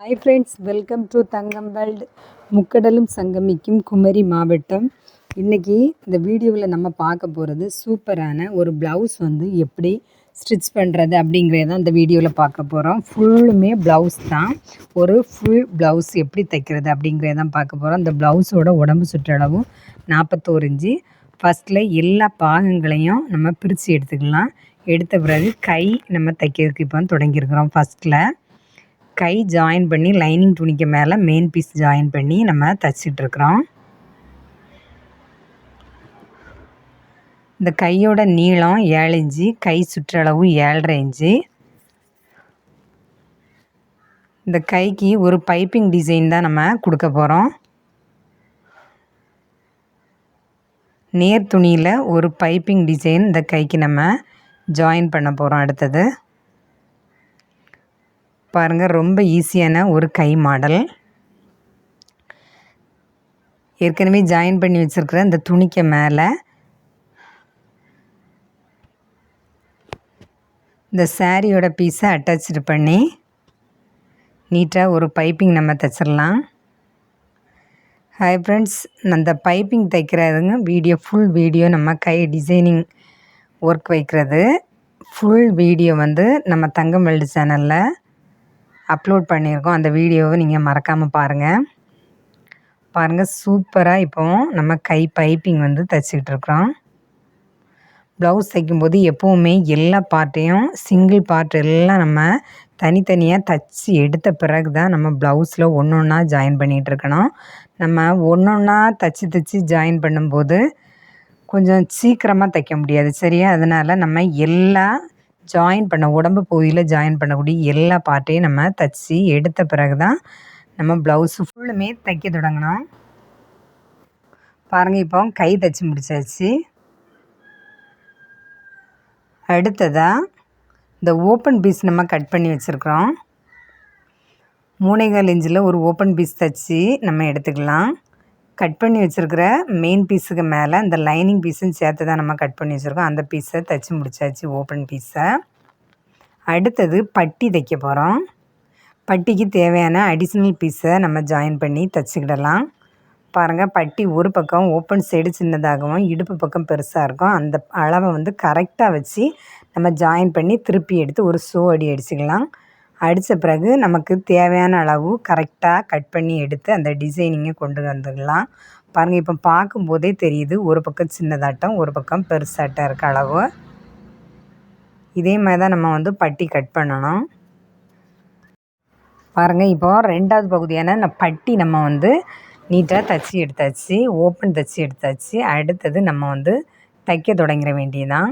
Hi friends welcome to Thangam world முக்கடலும் சங்கமிக்கும் குமரி மாவட்டம் இன்றைக்கி இந்த வீடியோவில் நம்ம பார்க்க போகிறது சூப்பரான ஒரு ப்ளவுஸ் வந்து எப்படி ஸ்டிச் பண்ணுறது அப்படிங்கிறத இந்த வீடியோவில் பார்க்க போகிறோம் ஃபுல்லுமே ப்ளவுஸ் தான். ஒரு ஃபுல் ப்ளவுஸ் எப்படி தைக்கிறது அப்படிங்கிறதான் பார்க்க போகிறோம் இந்த ப்ளவுஸோட உடம்பு சுற்றளவும் நாற்பத்தோரு இன்ச்சு. ஃபஸ்ட்டில் எல்லா பாகங்களையும் நம்ம பிரித்து எடுத்துக்கலாம். எடுத்த பிறகு கை நம்ம தைக்கிறதுக்கு இப்போ தொடங்கியிருக்கிறோம் ஃபஸ்ட்டில் கை ஜாயின் பண்ணி லைனிங் துணிக்கு மேலே மெயின் பீஸ் ஜாயின் பண்ணி நம்ம தைச்சிட்ருக்குறோம் இந்த கையோட நீளம் ஏழு இன்ச்சு கை சுற்றளவு ஏழரை இன்ச்சு. இந்த கைக்கு ஒரு பைப்பிங் டிசைன் தான் நம்ம கொடுக்க போகிறோம் நேர் துணியில் ஒரு பைப்பிங் டிசைன் இந்த கைக்கு நம்ம ஜாயின் பண்ண போகிறோம் அடுத்தது. பாருங்கள் ரொம்ப ஈஸியான ஒரு கை மாடல். ஏற்கனவே ஜாயின் பண்ணி வச்சுருக்கிற இந்த துணிக்கு மேலே இந்த சாரியோட பீஸை அட்டாச்சு பண்ணி நீட்டாக ஒரு பைப்பிங் நம்ம தைச்சிடலாம். ஹாய் ஃப்ரெண்ட்ஸ் அந்த பைப்பிங் தைக்கிறதுங்க வீடியோ ஃபுல் வீடியோ நம்ம கை டிசைனிங் ஒர்க் வைக்கிறது. ஃபுல் வீடியோ வந்து நம்ம தங்கம் வெல்டு சேனலில் அப்லோட் பண்ணியிருக்கோம். அந்த வீடியோவை நீங்கள் மறக்காமல் பாருங்கள் பாருங்கள் சூப்பராக இப்போ நம்ம கை பைப்பிங் வந்து தைச்சிக்கிட்டு இருக்கிறோம். ப்ளவுஸ் தைக்கும்போது எப்போவுமே எல்லா பார்ட்டையும் சிங்கிள் பார்ட் எல்லாம் நம்ம தனித்தனியாக தச்சு எடுத்த பிறகு தான் நம்ம ப்ளவுஸில் ஒன்று ஒன்றா ஜாயின் பண்ணிகிட்டு இருக்கணும். நம்ம ஒன்று ஒன்றா தைச்சி தச்சு ஜாயின் பண்ணும்போது கொஞ்சம் சீக்கிரமாக தைக்க முடியாது சரியா? அதனால் நம்ம எல்லா ஜாயின் பண்ண உடம்பு பகுதியில் ஜாயின் பண்ணக்கூடிய எல்லா பார்ட்டையும் நம்ம தைச்சி எடுத்த பிறகு தான் நம்ம ப்ளவுஸு ஃபுல்லுமே தைக்க தொடங்கணும். பாருங்கள் இப்போ கை தைச்சி முடிச்சாச்சு. அடுத்ததாக இந்த ஓப்பன் பீஸ் நம்ம கட் பண்ணி வச்சுருக்குறோம். மூணைகால் இன்ச்சில் ஒரு ஓப்பன் பீஸ் தைச்சி நம்ம எடுத்துக்கலாம். கட் பண்ணி வச்சுருக்கிற மெயின் பீஸுக்கு மேலே இந்த லைனிங் பீஸும் சேர்த்து தான் நம்ம கட் பண்ணி வச்சுருக்கோம். அந்த பீஸை தைச்சி முடிச்சாச்சு ஓப்பன் பீஸை அடுத்தது பட்டி தைக்க போகிறோம் பட்டிக்கு தேவையான அடிஷ்னல் பீஸை நம்ம ஜாயின் பண்ணி தைச்சிக்கிடலாம். பாருங்கள் பட்டி ஒரு பக்கம் ஓப்பன் சைடு சின்னதாகவும் இடுப்பு பக்கம் பெருசாக இருக்கும். அந்த அளவை வந்து கரெக்டாக வச்சு நம்ம ஜாயின் பண்ணி திருப்பி எடுத்து ஒரு ஷோ அடி அடிச்சுக்கலாம். அடித்த பிறகு நமக்கு தேவையான அளவு கரெக்டாக கட் பண்ணி எடுத்து அந்த டிசைனிங்கை கொண்டு வந்துடலாம். பாருங்கள் இப்போ பார்க்கும்போதே தெரியுது ஒரு பக்கம் சின்னதாட்டம் ஒரு பக்கம் பெருசாட்டம் இருக்க அளவு. இதே மாதிரி தான் நம்ம வந்து பட்டி கட் பண்ணணும். பாருங்கள் இப்போது ரெண்டாவது பகுதியான பட்டி நம்ம வந்து நீட்டாக தைச்சி எடுத்தாச்சு ஓப்பன் தைச்சி எடுத்தாச்சு. அடுத்தது நம்ம வந்து தைக்க தொடங்கிற வேண்டியதான்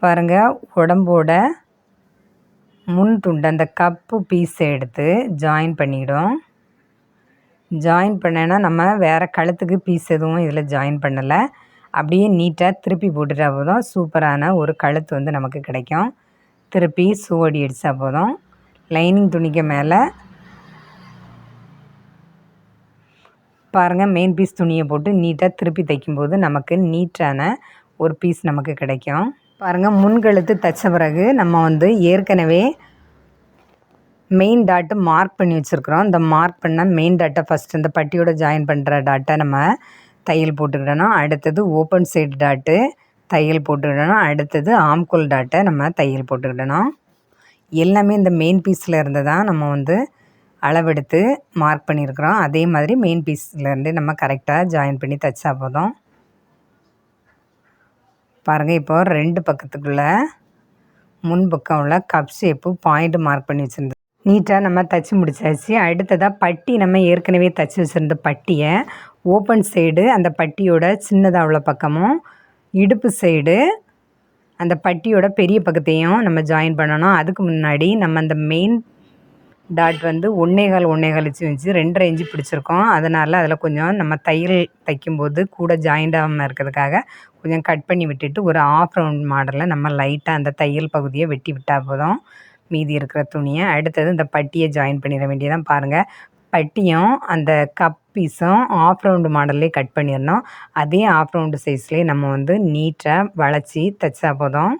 பாருங்கள் உடம்போட முன் துண்டு அந்த கப்பு பீஸை எடுத்து ஜாயின் பண்ணிவிடும் ஜாயின் பண்ணேன்னா நம்ம வேறு கழுத்துக்கு பீஸ் எதுவும் இதில் ஜாயின் பண்ணலை. அப்படியே நீட்டாக திருப்பி போட்டுட்டா போதும். சூப்பரான ஒரு கழுத்து வந்து நமக்கு கிடைக்கும். திருப்பி சூவடி அடித்தா போதும். லைனிங் துணிக்கு மேலே பாருங்கள் மெயின் பீஸ் துணியை போட்டு நீட்டாக திருப்பி தைக்கும்போது நமக்கு நீட்டான ஒரு பீஸ் நமக்கு கிடைக்கும். பாருங்கள் முன்கழுத்து தைச்ச பிறகு நம்ம வந்து ஏற்கனவே மெயின் டாட்டு மார்க் பண்ணி வச்சுருக்குறோம். இந்த மார்க் பண்ண மெயின் டாட்டை ஃபஸ்ட்டு இந்த பட்டியோட ஜாயின் பண்ணுற டாட்டை நம்ம தையல் போட்டுக்கிடணும். அடுத்தது ஓப்பன் சைடு டாட்டு தையல் போட்டுக்கிடணும். அடுத்தது ஆம்கோல் டாட்டை நம்ம தையல் போட்டுக்கிடணும். எல்லாமே இந்த மெயின் பீஸில் இருந்து தான் நம்ம வந்து அளவெடுத்து மார்க் பண்ணியிருக்கிறோம். அதே மாதிரி மெயின் பீஸ்லேருந்து நம்ம கரெக்டாக ஜாயின் பண்ணி தைச்சா போதும். பாருங்கள் இப்போ ரெண்டு பக்கத்துக்குள்ளே முன்பக்கம் உள்ள கப் ஷேப்பு பாயிண்ட் மார்க் பண்ணி வச்சுருந்தோம். நீட்டாக நம்ம தச்சு முடிச்சாச்சு. அடுத்ததாக பட்டி நம்ம ஏற்கனவே தைச்சி வச்சுருந்த பட்டியை ஓப்பன் சைடு அந்த பட்டியோட சின்னதாக உள்ள பக்கமும் இடுப்பு சைடு அந்த பட்டியோட பெரிய பக்கத்தையும் நம்ம ஜாயின் பண்ணணும். அதுக்கு முன்னாடி நம்ம அந்த மெயின் டாட் வந்து ஒன்றேகால் ஒன்றேகால் வச்சு வச்சு ரெண்டரை இன்ச்சு பிடிச்சிருக்கோம். அதனால் அதில் கொஞ்சம் நம்ம தையல் தைக்கும்போது கூட ஜாயிண்ட் ஆகாமல் இருக்கிறதுக்காக கொஞ்சம் கட் பண்ணி விட்டுட்டு ஒரு ஆஃப் ரவுண்ட் மாடலில் நம்ம லைட்டாக அந்த தையல் பகுதியை வெட்டி விட்டால் போதும். மீதி இருக்கிற துணியை. அடுத்தது இந்த பட்டியை ஜாயின் பண்ணிட வேண்டியதான் பாருங்கள் பட்டியும் அந்த கப் பீஸும் ஆஃப் ரவுண்டு மாடல்லே கட் பண்ணிடணும். அதே ஆஃப் ரவுண்டு சைஸ்லேயே நம்ம வந்து நீட்டாக வளைச்சி தைச்சா போதும்.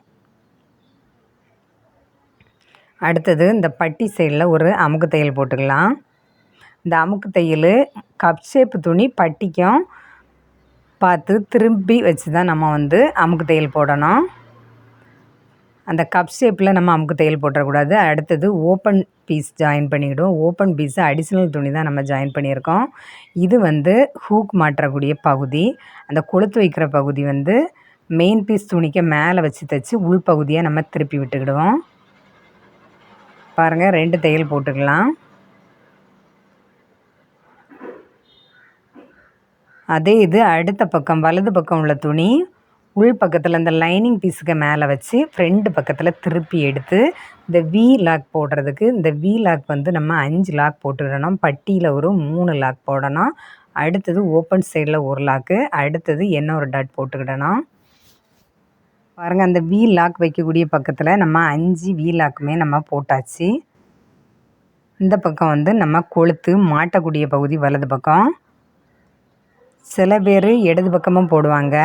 அடுத்தது இந்த பட்டி சைடில் ஒரு அமுக்கு தையல் போட்டுக்கலாம். இந்த அமுக்கு தையல் கப் ஷேப்பு துணி பட்டிக்கும் பார்த்து திரும்பி வச்சு தான் நம்ம வந்து அமுக்கு தையல் போடணும். அந்த கப் ஷேப்பில் நம்ம அமுக்கு தையல் போட்டுறக்கூடாது. அடுத்தது ஓப்பன் பீஸ் ஜாயின் பண்ணிக்கிடுவோம். ஓப்பன் பீஸு அடிஷ்னல் துணி தான் நம்ம ஜாயின் பண்ணியிருக்கோம். இது வந்து ஹூக் மாற்றக்கூடிய பகுதி. அந்த கொளுத்து வைக்கிற பகுதி வந்து மெயின் பீஸ் துணிக்கு மேலே வச்சு தைச்சி உள்பகுதியை நம்ம திருப்பி விட்டுக்கிடுவோம். பாருங்கள் ரெண்டு தையல் போட்டுக்கலாம். அதே இது அடுத்த பக்கம் வலது பக்கம் உள்ள துணி உள் பக்கத்தில் இந்த லைனிங் பீஸுக்கு மேலே வச்சு ஃப்ரெண்டு பக்கத்தில் திருப்பி எடுத்து இந்த வி லாக் போடுறதுக்கு இந்த வி லாக் வந்து நம்ம அஞ்சு லாக் போட்டுக்கிடணும் பட்டியில் ஒரு மூணு லாக் போடணும். அடுத்தது ஓப்பன் சைடில் ஒரு லாக்கு அடுத்தது என்ன ஒரு டாட் போட்டுக்கிடணும். பாருங்கள் அந்த வீ லாக் வைக்கக்கூடிய பக்கத்தில் நம்ம அஞ்சு வீ லாக்குமே நம்ம போட்டாச்சு. இந்த பக்கம் வந்து நம்ம கொளுத்து மாட்டக்கூடிய பகுதி வலது பக்கம். சில பேர் இடது பக்கமும் போடுவாங்க.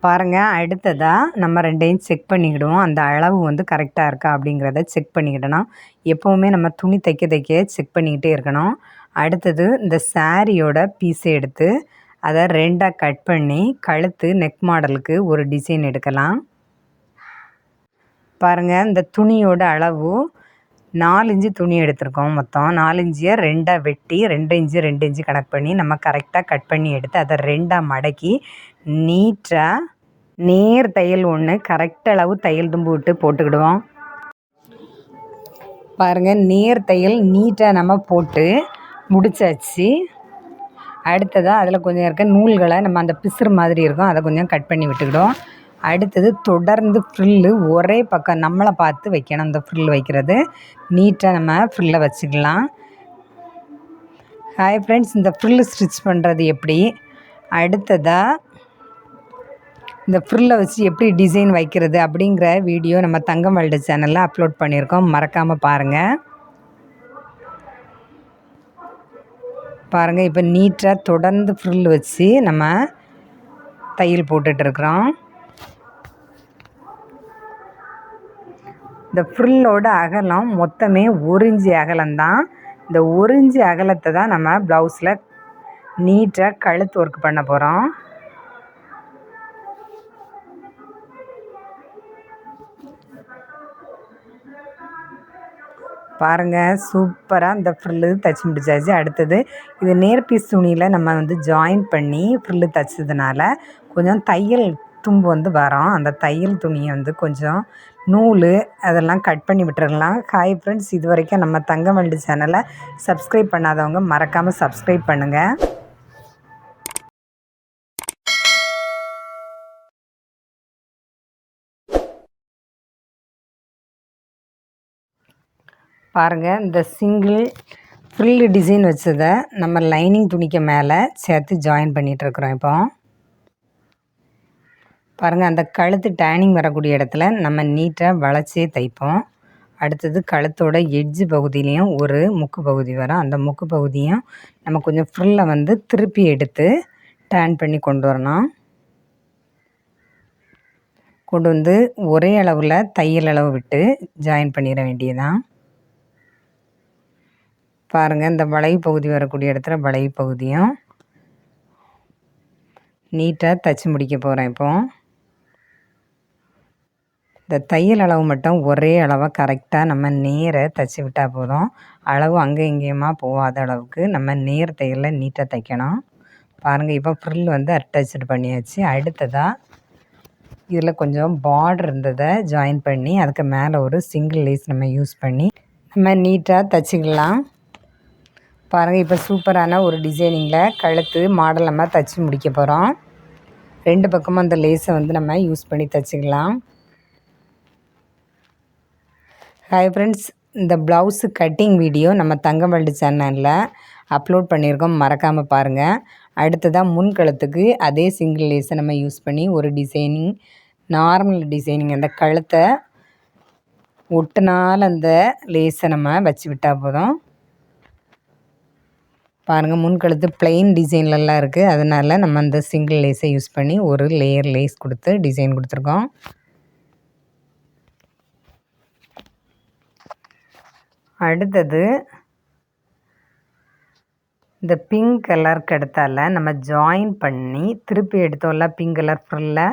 பாருங்கள் அடுத்ததாக நம்ம ரெண்டையும் செக் பண்ணிக்கிடுவோம். அந்த அளவு வந்து கரெக்டாக இருக்கா அப்படிங்கிறத செக் பண்ணிக்கிடணும். எப்போவுமே நம்ம துணி தைக்க தைக்க செக் பண்ணிக்கிட்டே இருக்கணும். அடுத்தது இந்த சாரியோட பீஸை எடுத்து அதை ரெண்டாக கட் பண்ணி கழுத்து நெக் மாடலுக்கு ஒரு டிசைன் எடுக்கலாம். பாருங்கள் இந்த துணியோட அளவு நாலு இன்ச்சு துணி எடுத்திருக்கோம் மொத்தம். நாலு ரெண்டாக வெட்டி ரெண்டு இன்ச்சு ரெண்டு இன்ச்சு கணக்கு பண்ணி நம்ம கரெக்டாக கட் பண்ணி எடுத்து அதை ரெண்டாக மடக்கி நீட்டாக நேர் தையல் ஒன்று கரெக்ட் அளவு தையல் தும்பு விட்டு போட்டுக்கிடுவோம். பாருங்கள் நேர் தையல் நீட்டாக நம்ம போட்டு முடிச்சாச்சு. அடுத்ததாக அதில் கொஞ்சம் இருக்க நூல்களை நம்ம அந்த பிசுறு மாதிரி இருக்கும் அதை கொஞ்சம் கட் பண்ணி விட்டுக்கிடும் அடுத்தது தொடர்ந்து ஃப்ரில்லு ஒரே பக்கம் நம்மளை பார்த்து வைக்கணும் அந்த ஃப்ரில் வைக்கிறது. நீட்டாக நம்ம ஃப்ரில்லை வச்சுக்கலாம். ஹாய் ஃப்ரெண்ட்ஸ் இந்த ஃப்ரில்லு ஸ்டிச் பண்ணுறது எப்படி? அடுத்ததாக இந்த ஃப்ரில்லை வச்சு எப்படி டிசைன் வைக்கிறது அப்படிங்கிற வீடியோ நம்ம தங்கம் வேல்டு சேனலில் அப்லோட் பண்ணியிருக்கோம். மறக்காமல் பாருங்கள் பாருங்கள் இப்போ நீட்டாக தொடர்ந்து ஃப்ரில் வச்சு நம்ம தையல் போட்டுட்ருக்குறோம் இந்த ஃப்ரில்லோட அகலம் மொத்தமே ஒரு இஞ்சி அகலம்தான். இந்த ஒரு இஞ்சி அகலத்தை தான் நம்ம ப்ளவுஸில் நீட்டாக கழுத்து ஒர்க் பண்ண போகிறோம் பாருங்கள் சூப்பராக இந்த ஃப்ரில்லு தைச்சி முடிச்சாச்சு. அடுத்தது இது நேர் பீஸ் துணியில் நம்ம வந்து ஜாயின் பண்ணி ஃப்ரில்லு தைச்சதுனால கொஞ்சம் தையல் தும்பு வந்து வரோம். அந்த தையல் துணியை வந்து கொஞ்சம் நூல் அதெல்லாம் கட் பண்ணி விட்டுருலாம் ஹாய் ஃப்ரெண்ட்ஸ் இது வரைக்கும் நம்ம தங்கமல்டி சேனலை சப்ஸ்கிரைப் பண்ணாதவங்க மறக்காமல் சப்ஸ்கிரைப் பண்ணுங்கள் பாருங்கள் இந்த சிங்கிள் ஃப்ரில்லு டிசைன் வச்சதை நம்ம லைனிங் துணிக்கு மேலே சேர்த்து ஜாயின் பண்ணிகிட்ருக்குறோம் இப்போ. பாருங்கள் அந்த கழுத்து டேனிங் வரக்கூடிய இடத்துல நம்ம நீட்டாக வளைச்சே தைப்போம். அடுத்தது கழுத்தோட எட்ஜு பகுதியிலையும் ஒரு முக்கு பகுதி வரும். அந்த முக்கு பகுதியும் நம்ம கொஞ்சம் ஃப்ரில்லை வந்து திருப்பி எடுத்து டேன் பண்ணி கொண்டு வரணும். கொண்டு வந்து ஒரே அளவில் தையல் அளவு விட்டு ஜாயின் பண்ணிட வேண்டியதான் பாருங்கள் இந்த வளைவு பகுதி வரக்கூடிய இடத்துல வளைவு பகுதியும் நீட்டாக தைச்சி முடிக்க போகிறேன் இப்போது இந்த தையல் அளவு மட்டும் ஒரே அளவாக கரெக்டாக நம்ம நேரை தைச்சி விட்டால் போதும். அளவு அங்கே இங்கேயுமா போகாத அளவுக்கு நம்ம நேர் தையலில் நீட்டாக தைக்கணும். பாருங்கள் இப்போ ஃப்ரில் வந்து அட்டாச்சு பண்ணியாச்சு. அடுத்ததாக இதில் கொஞ்சம் பார்டர் இருந்ததை ஜாயின் பண்ணி அதுக்கு மேலே ஒரு சிங்கிள் லேஸ் நம்ம யூஸ் பண்ணி நம்ம நீட்டாக தைச்சிக்கலாம். பாருங்கள் இப்போ சூப்பரான ஒரு டிசைனிங்கில் கழுத்து மாடல் நம்ம தைச்சி முடிக்க போகிறோம் ரெண்டு பக்கமும் அந்த லேஸை வந்து நம்ம யூஸ் பண்ணி தைச்சிக்கலாம். ஹாய் ஃப்ரெண்ட்ஸ் இந்த ப்ளவுஸு கட்டிங் வீடியோ நம்ம தங்கமல்டு சேனலில் அப்லோட் பண்ணியிருக்கோம். மறக்காமல் பாருங்கள் அடுத்ததாக முன்கழுத்துக்கு அதே சிங்கிள் லேஸை நம்ம யூஸ் பண்ணி ஒரு டிசைனிங் நார்மல் டிசைனிங் அந்த கழுத்தை ஒட்டுனால் அந்த லேஸை நம்ம வச்சு விட்டால் போதும். பாருங்கள் முன்கழுத்து பிளெயின் டிசைன்லலாம் இருக்குது அதனால் நம்ம அந்த சிங்கிள் லேஸை யூஸ் பண்ணி ஒரு லேயர் லேஸ் கொடுத்து டிசைன் கொடுத்துருக்கோம். அடுத்தது இந்த பிங்க் கலருக்கு அடுத்தால நம்ம ஜாயின் பண்ணி திருப்பி எடுத்தோம்ல பிங்க் கலர் ஃப்ரில்லை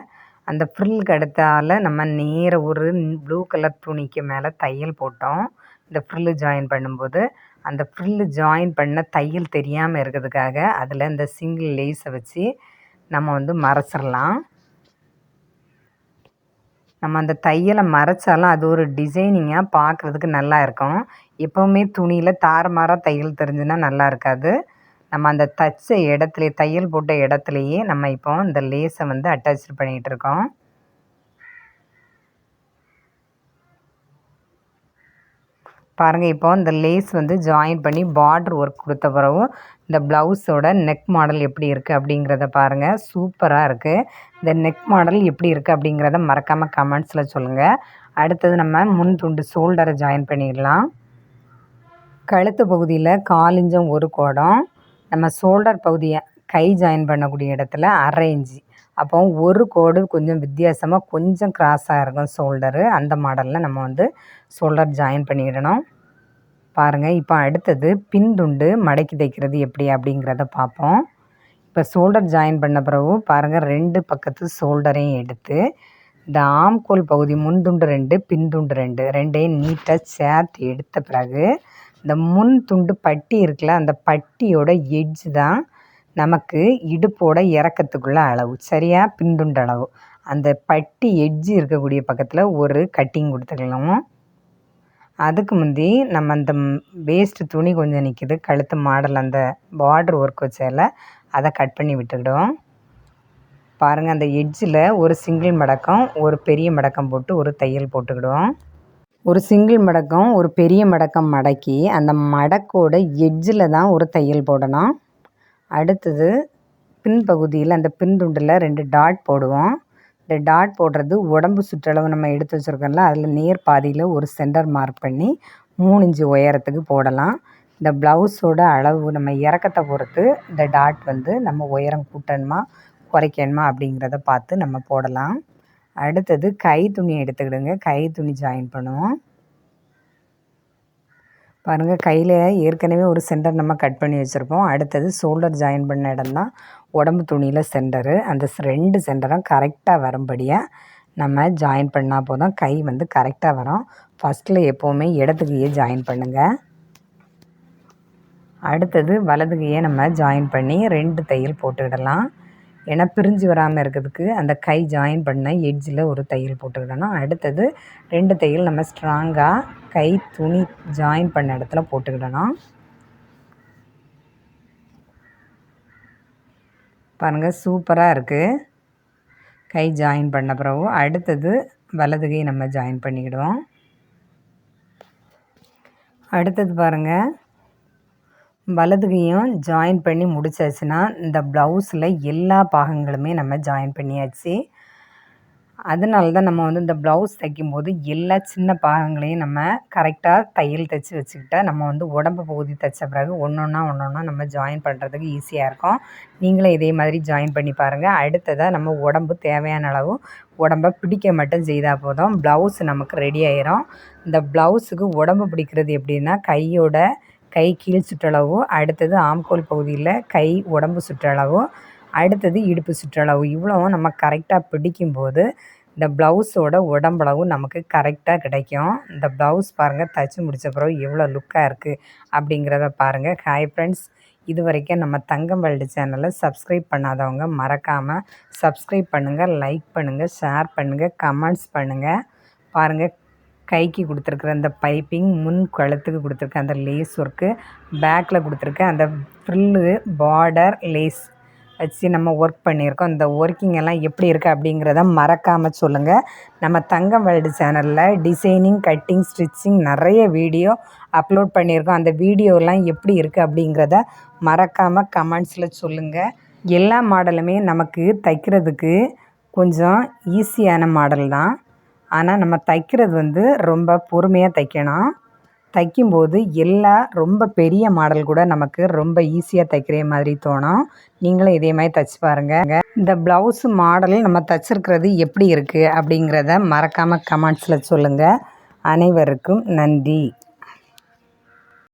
அந்த ஃப்ரில்லுக்கு அடுத்தால நம்ம நேர ஒரு ப்ளூ கலர் துணிக்கு மேலே தையல் போட்டோம். இந்த ஃப்ரில்லு ஜாயின் பண்ணும்போது அந்த ஃப்ரில்லு ஜாயின் பண்ண தையல் தெரியாமல் இருக்கிறதுக்காக அதில் இந்த சிங்கிள் லேஸை வச்சு நம்ம வந்து மறைச்சிடலாம். நம்ம அந்த தையலை மறைச்சாலும் அது ஒரு டிசைனிங்காக பார்க்குறதுக்கு நல்லா இருக்கும். எப்போவுமே துணியில் தாறுமாறாக தையல் தெரிஞ்சுன்னா நல்லா இருக்காது. நம்ம அந்த தச்ச இடத்துல தையல் போட்ட இடத்துலையே நம்ம இப்போ இந்த லேஸை வந்து அட்டாச் பண்ணிகிட்டு இருக்கோம். பாருங்கள் இப்போ இந்த லேஸ் வந்து ஜாயின் பண்ணி பார்டர் ஒர்க் கொடுத்த பிறகு இந்த ப்ளவுஸோட நெக் மாடல் எப்படி இருக்குது அப்படிங்கிறத பாருங்கள் சூப்பராக இருக்குது இந்த நெக் மாடல் எப்படி இருக்குது அப்படிங்கிறத மறக்காமல் கமெண்ட்ஸில் சொல்லுங்கள் அடுத்தது நம்ம முன் துண்டு ஷோல்டரை ஜாயின் பண்ணிடலாம். கழுத்து பகுதியில் காலிஞ்சம் ஒரு கோடம். நம்ம ஷோல்டர் பகுதியை கை ஜாயின் பண்ணக்கூடிய இடத்துல அரை இஞ்சி அப்போ ஒரு கோடு கொஞ்சம் வித்தியாசமாக கொஞ்சம் க்ராஸாக இருக்கும் ஷோல்டரு அந்த மாடலில் நம்ம வந்து ஷோல்டர் ஜாயின் பண்ணிக்கிடணும் பாருங்கள் இப்போ அடுத்தது பின் துண்டு மடக்கி தைக்கிறது எப்படி அப்படிங்கிறத பார்ப்போம். இப்போ ஷோல்டர் ஜாயின் பண்ண பிறகு பாருங்கள் ரெண்டு பக்கத்து ஷோல்டரையும் எடுத்து இந்த ஆம்கோல் பகுதி முன்துண்டு ரெண்டு பின்துண்டு ரெண்டு ரெண்டையும் நீட்டாக சேர்த்து எடுத்த பிறகு இந்த முன் துண்டு பட்டி இருக்குல்ல அந்த பட்டியோட எட்ஜ் தான் நமக்கு இடுப்போட இறக்கத்துக்குள்ள அளவு சரியா? பின்துண்டு அளவு. அந்த பட்டி எட்ஜு இருக்கக்கூடிய பக்கத்தில் ஒரு கட்டிங் கொடுத்துக்கலாம். அதுக்கு முந்தி நம்ம அந்த வேஸ்ட்டு துணி கொஞ்சம் நிற்கிது கழுத்து மாடல் அந்த பார்ட்ரு ஒர்க் வச்சால அதை கட் பண்ணி விட்டுக்கிடுவோம் பாருங்கள் அந்த எட்ஜில் ஒரு சிங்கிள் மடக்கம் ஒரு பெரிய மடக்கம் போட்டு ஒரு தையல் போட்டுக்கிடுவோம் ஒரு சிங்கிள் மடக்கம் ஒரு பெரிய மடக்கம் மடக்கி அந்த மடக்கோட எட்ஜில் தான் ஒரு தையல் போடணும். அடுத்தது பின்பகுதியில் அந்த பின் துண்டில் ரெண்டு டாட் போடுவோம். இந்த டாட் போடுறது உடம்பு சுற்றளவு நம்ம எடுத்து வச்சுருக்கோம்ல அதில் நேர் பாதியில் ஒரு சென்டர் மார்க் பண்ணி மூணு இன்ச்சு உயரத்துக்கு போடலாம். இந்த ப்ளவுஸோட அளவு நம்ம இறக்கத்தை பொறுத்து இந்த டாட் வந்து நம்ம உயரம் கூட்டணுமா குறைக்கணுமா அப்படிங்கிறத பார்த்து நம்ம போடலாம். அடுத்தது கை துணி எடுத்துக்கிடுங்க. கை துணி ஜாயின் பண்ணுவோம். பாருங்கள் கையில் ஏற்கனவே ஒரு சென்டர் நம்ம கட் பண்ணி வச்சுருப்போம் அடுத்தது ஷோல்டர் ஜாயின் பண்ண இடம் தான். உடம்பு துணியில் சென்டரு அந்த ரெண்டு சென்டரும் கரெக்டாக வரும்படியாக நம்ம ஜாயின் பண்ணால் போதும். கை வந்து கரெக்டாக வரும். ஃபஸ்ட்டில் எப்போவுமே இடத்துக்கையே ஜாயின் பண்ணுங்கள் அடுத்தது வலதுகையே நம்ம ஜாயின் பண்ணி ரெண்டு தையல் போட்டுக்கிடலாம். ஏன்னா பிரிஞ்சு வராமல் இருக்கிறதுக்கு அந்த கை ஜாயின் பண்ண எட்ஜில் ஒரு தையல் போட்டுக்கிடணும். அடுத்தது ரெண்டு தையல் நம்ம ஸ்ட்ராங்காக கை துணி ஜாயின் பண்ண இடத்துல போட்டுக்கிடணும். பாருங்கள் சூப்பராக இருக்குது கை ஜாயின் பண்ண பிறகு அடுத்தது வலதுகை நம்ம ஜாயின் பண்ணிக்கிடுவோம். அடுத்தது பாருங்கள் வலதுகையும் ஜாயின் பண்ணி முடிச்சாச்சுன்னா இந்த ப்ளவுஸில் எல்லா பாகங்களுமே நம்ம ஜாயின் பண்ணியாச்சு. அதனால தான் நம்ம வந்து இந்த ப்ளவுஸ் தைக்கும்போது எல்லா சின்ன பாகங்களையும் நம்ம கரெக்டாக தையல் தைச்சி வச்சுக்கிட்டால் நம்ம வந்து உடம்பு பகுதி தைச்ச பிறகு ஒன்று ஒன்றா ஒன்று ஒன்றா நம்ம ஜாயின் பண்ணுறதுக்கு ஈஸியாக இருக்கும். நீங்களும் இதே மாதிரி ஜாயின் பண்ணி பாருங்கள் அடுத்ததாக நம்ம உடம்பு தேவையான அளவு உடம்பை பிடிக்க மட்டும் செய்தால் போதும். ப்ளவுஸ் நமக்கு ரெடி ஆயிரும். இந்த ப்ளவுஸுக்கு உடம்பு பிடிக்கிறது எப்படின்னா கையோட கை கீழ் சுற்றளவும் அடுத்தது ஆம்கோல் பகுதியில் கை உடம்பு சுற்றளவும் அடுத்தது இடுப்பு சுற்றளவு. இவ்வளவும் நம்ம கரெக்டாக பிடிக்கும்போது இந்த ப்ளவுஸோட உடம்பளவு நமக்கு கரெக்டாக கிடைக்கும். இந்த ப்ளவுஸ் பாருங்கள் தைச்சி முடித்த பிறகு எவ்வளோ லுக்காக இருக்குது அப்படிங்கிறத பாருங்கள் ஹாய் ஃப்ரெண்ட்ஸ் இது வரைக்கும் நம்ம தங்கம் வேல்டு சேனலை சப்ஸ்கிரைப் பண்ணாதவங்க மறக்காமல் சப்ஸ்கிரைப் பண்ணுங்கள் லைக் பண்ணுங்கள் ஷேர் பண்ணுங்கள் கமெண்ட்ஸ் பண்ணுங்கள் பாருங்கள் கைக்கு கொடுத்துருக்குற அந்த பைப்பிங் முன் கழுத்துக்கு கொடுத்துருக்க அந்த லேஸ் ஒர்க்கு பேக்கில் கொடுத்துருக்க அந்த ஃப்ரில்லு பார்டர் லேஸ் வச்சு நம்ம ஒர்க் பண்ணியிருக்கோம். இந்த ஒர்க்கிங் எல்லாம் எப்படி இருக்குது அப்படிங்கிறத மறக்காமல் சொல்லுங்கள் நம்ம தங்கம் வேர்ல்டு சேனலில் டிசைனிங் கட்டிங் ஸ்டிச்சிங் நிறைய வீடியோ அப்லோட் பண்ணியிருக்கோம். அந்த வீடியோலாம் எப்படி இருக்குது அப்படிங்கிறத மறக்காமல் கமெண்ட்ஸில் சொல்லுங்கள் எல்லா மாடலுமே நமக்கு தைக்கிறதுக்கு கொஞ்சம் ஈஸியான மாடல் தான். ஆனால் நம்ம தைக்கிறது வந்து ரொம்ப பொறுமையாக தைக்கணும். தைக்கும்போது எல்லா ரொம்ப பெரிய மாடல் கூட நமக்கு ரொம்ப ஈஸியாக தைக்கிற மாதிரி தோணும். நீங்களும் இதே மாதிரி தைச்சி பாருங்கள் இந்த ப்ளவுஸு மாடல் நம்ம தைச்சிருக்கிறது எப்படி இருக்குது அப்படிங்கிறத மறக்காமல் கமெண்ட்ஸில் சொல்லுங்கள் அனைவருக்கும் நன்றி.